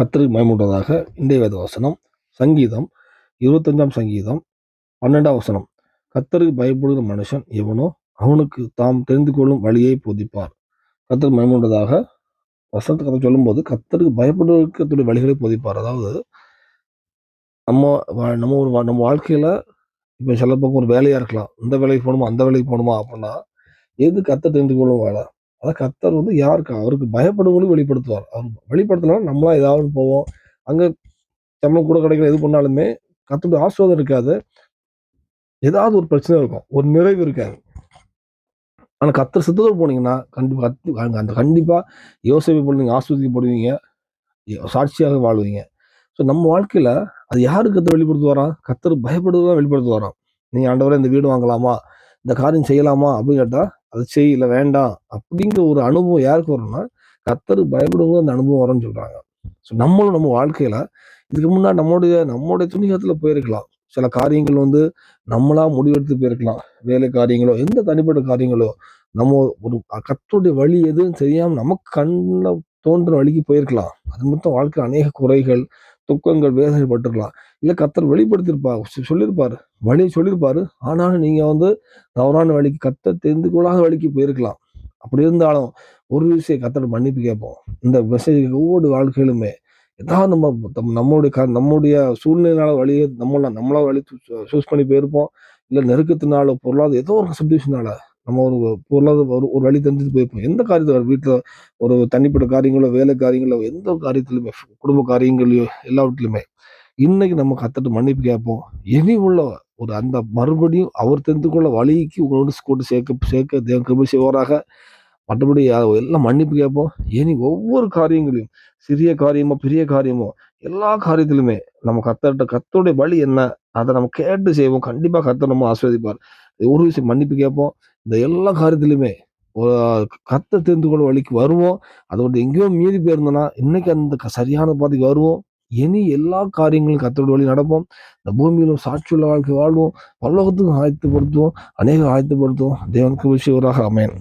கத்திரி மயமுண்டதாக இன்றைய வேத வசனம். சங்கீதம் இருபத்தஞ்சாம் சங்கீதம் பன்னெண்டாம் வசனம். கத்தருக்கு பயப்படுகிற மனுஷன் எவனோ அவனுக்கு தாம் தெரிந்து கொள்ளும் வழியை போதிப்பார். கத்தருக்கு மயமுண்டதாக வசனத்தை கதை சொல்லும்போது கத்தருக்கு பயப்படுவதற்கு வழிகளை போதிப்பார். அதாவது நம்ம நம்ம ஒரு வா- நம்ம வாழ்க்கையில இப்போ சில பக்கம் ஒரு வேலையாக இருக்கலாம். இந்த வேலைக்கு போகணுமா அந்த வேலைக்கு போகணுமா அப்படின்னா எது கத்தை தெரிந்து கொள்ளும் வேலை? அதான் கத்தர் வந்து யாருக்கு? அவருக்கு பயப்படுவங்களும் வெளிப்படுத்துவார். அவர் வெளிப்படுத்தினா நம்மளா ஏதாவது போவோம். அங்கே சம்பளம் கூட கிடைக்கிற எது பண்ணாலுமே கர்த்தருடைய ஆசீர்வாதம் இருக்காது. ஏதாவது ஒரு பிரச்சனை இருக்கும். ஒரு நிறைவு இருக்காது. ஆனால் கத்தர் சித்தத்தோடு போனீங்கன்னா கண்டிப்பாக கத்து அந்த கண்டிப்பாக யோசனை பண்ணி நீங்க ஆஸ்வதிக்கப்படுவீங்க சாட்சியாக வாழ்வீங்க. ஸோ நம்ம வாழ்க்கையில் அது யாரு கர்த்தர் வெளிப்படுத்துவாரா? கர்த்தர் பயப்படுவதான் வெளிப்படுத்துவாராம். நீங்கள் ஆண்டவரை இந்த வீடு வாங்கலாமா? இந்த காரியம் செய்யலாமா? அப்படின்னு கேட்டால் அது செய்யல வேண்டாம் அப்படிங்கிற ஒரு அனுபவம் யாருக்கு வரும்னா கர்த்தருக்கு பயப்படுவங்க அந்த அனுபவம் வரும்னு சொல்றாங்க. ஸோ நம்மளும் நம்ம வாழ்க்கையில இதுக்கு முன்னாடி நம்மளுடைய நம்மளுடைய துணிகத்தில் போயிருக்கலாம். சில காரியங்கள் வந்து நம்மளா முடிவெடுத்து போயிருக்கலாம். வேலை காரியங்களோ எந்த தனிப்பட்ட காரியங்களோ நம்ம ஒரு கத்தருடைய வழி எதுன்னு தெரியாமல் நமக்கு கண்ணில் தோன்ற வழிக்கு போயிருக்கலாம். அது மொத்தம் வாழ்க்கையில் அநேக குறைகள் துக்கங்கள் வேதனை இல்லை கத்தர் வெளிப்படுத்தியிருப்பார் சொல்லியிருப்பார். வழி சொல்லியிருப்பார். ஆனாலும் நீங்கள் வந்து தவறான வழிக்கு கத்த தெரிந்து கொள்ளாத வழிக்கு போயிருக்கலாம். அப்படி இருந்தாலும் ஒரு விஷயம் கத்தர் மன்னிப்பு கேட்போம். இந்த மெசேஜ் ஒவ்வொரு வாழ்க்கையிலுமே ஏதாவது நம்ம தம்- நம்மளுடைய க- நம்முடைய சூழ்நிலையினால வழியை நம்மள நம்மளா வழி சூஸ் பண்ணி போயிருப்போம். இல்லை நெருக்கத்தினால பொருளாதார ஏதோ ஒரு சுச்சுவேஷனால நம்ம ஒரு பொருளாதார ஒரு ஒரு வழி தெரிஞ்சுட்டு போயிருப்போம் எந்த காரியத்தில் வீட்டில் ஒரு தனிப்பட்ட காரியங்களோ வேலை காரியங்களோ எந்த காரியத்திலுமே குடும்ப காரியங்களையோ எல்லாவற்றிலுமே இன்னைக்கு நம்ம கத்துட்டு மன்னிப்பு கேட்போம். இனி உள்ள ஒரு அந்த மறுபடியும் அவர் தெரிந்துக்குள்ள வழிக்கு உங்களோட கூட்டு சேர்க்க சேர்க்க தேவன் கிருபை செய்வாராக. மற்றபடி எல்லாம் மன்னிப்பு கேட்போம். இனி ஒவ்வொரு காரியங்களையும் சிறிய காரியமோ பெரிய காரியமோ எல்லா காரியத்திலுமே நம்ம கத்தட்ட கத்தோடைய வழி என்ன அதை நம்ம கேட்டு செய்வோம். கண்டிப்பாக கத்த நம்ம ஆஸ்வதிப்பார் ஒரு விஷயம் மன்னிப்பு கேட்போம். இந்த எல்லா காரியத்திலுமே ஒரு கத்த தெரிந்து கொள்ள வழிக்கு வருவோம். அதை எங்கேயோ மீறி போயிருந்தோம்னா இன்னைக்கு அந்த சரியான பாதைக்கு வருவோம். இனி எல்லா காரியங்களும் கத்தோட வழி நடப்போம். இந்த பூமியிலும் சாட்சியுள்ள வாழ்க்கை வாழ்வோம். பல்லோகத்துக்கும் ஆயத்தப்படுத்துவோம். அநேக ஆயத்தப்படுத்துவோம். தேவனுக்கு விஷயவராக அமையன்